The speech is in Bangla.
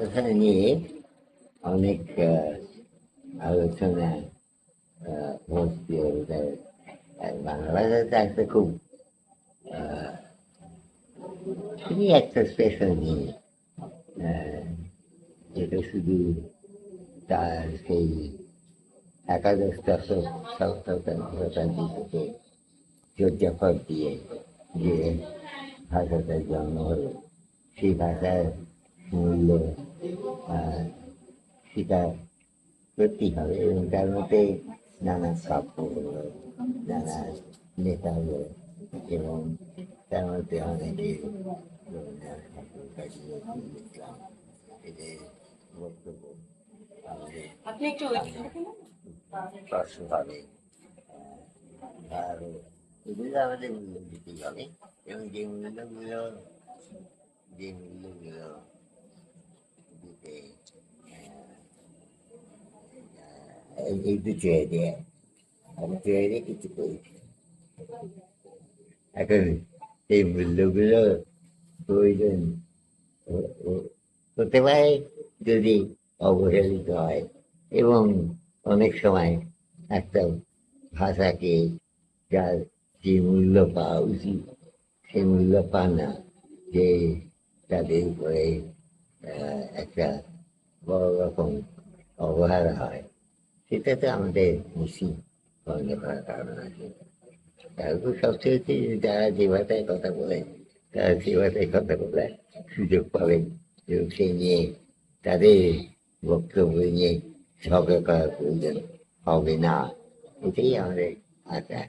ভাষা নিয়ে অনেক আহ, আলোচনা আহ, হচ্ছে আর বাংলা ভাষাটা একটা খুব খুবই একটা স্পেশাল জিনিস যেটা শুধু তার সেই একাদশ দশক শতাব্দী থেকে দিয়ে যে ভাষাটার জন্ম হলো সেই ভাষার মূল্য আহ, স্বীকার করতেই হবে এবং তার মধ্যে নানা কাব্যগুলো নানা নেতাগুলো এবং তার মধ্যে অনেকে রবীন্দ্রনাথ ঠাকুর কাজী নজরুল ইসলাম এদের বক্তব্য আমাদের আপনি একটু ওইদিকে দেখুন স্পষ্টভাবে আর এগুলো আমাদের মূল্য দিতেই হবে এবং যে মূল্যগুলো যে মূল্যগুলো যদি অবহেলিত হয় এবং অনেক সময় একটা ভাষাকে যার যে মূল্য পাওয়া উচিত সেই মূল্য পান না যে তাদের উপরে একটা বড় রকম অবহেলা হয়। সেটাতে আমাদের নিশ্চিত বন্ধ করার কারণ আছে। তারপর সবচেয়ে যারা যে ভাষায় কথা বলে, তারা সে ভাষায় কথা বলার সুযোগ পাবেন এবং সেই নিয়ে তাদের বক্তব্য নিয়ে ঝগড়া করার প্রয়োজন হবে না। এটাই আমাদের আশা।